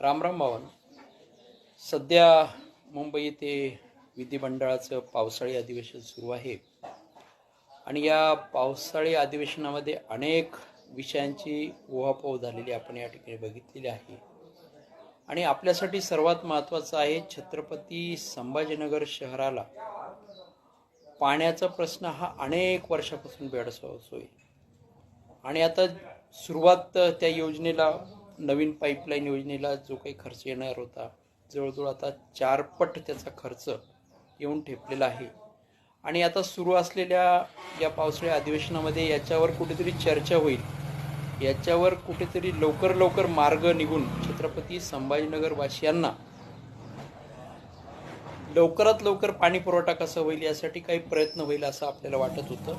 रामराम भावन सध्या मुंबई येथे विधिमंडळाचं पावसाळी अधिवेशन सुरू आहे. आणि या पावसाळी अधिवेशनामध्ये अनेक विषयांची उहापोह झालेली आपण या ठिकाणी बघितलेली आहे. आणि आपल्यासाठी सर्वात महत्त्वाचं आहे छत्रपती संभाजीनगर शहराला पाण्याचा प्रश्न हा अनेक वर्षापासून भेडसावतोय आणि आता सुरुवात त्या योजनेला नवीन पाईपलाईन योजनेला जो काही खर्च येणार होता जवळजवळ आता चारपट त्याचा खर्च येऊन ठेपलेला आहे. आणि आता सुरू असलेल्या या पावसाळ्या अधिवेशनामध्ये याच्यावर कुठेतरी चर्चा होईल. याच्यावर कुठेतरी लवकर लवकर मार्ग निघून छत्रपती संभाजीनगर वासियांना लवकरात लवकर पाणी पुरवठा कसा होईल यासाठी काही प्रयत्न होईल असं आपल्याला वाटत होतं.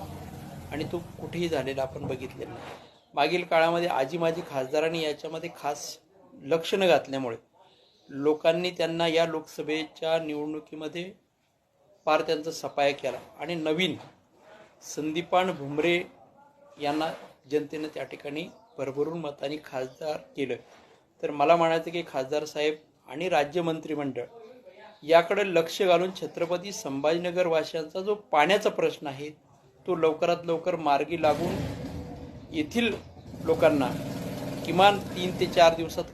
आणि तो कुठेही झालेला आपण बघितलेला नाही. मागील काळामध्ये आजी माजी खासदारांनी याच्यामध्ये खास लक्ष न घातल्यामुळे लोकांनी त्यांना या लोकसभेच्या निवडणुकीमध्ये फार त्यांचा सफाया केला. आणि नवीन संदीपान भुमरे यांना जनतेनं त्या ठिकाणी भरभरून मताने खासदार केलं. तर मला म्हणायचं की खासदार साहेब आणि राज्य मंत्रिमंडळ याकडे लक्ष घालून छत्रपती संभाजीनगर वासियांचा जो पाण्याचा प्रश्न आहे तो लवकरात लवकर मार्गी लागून येथील लोकांना किमान तीन ते चार दिवसात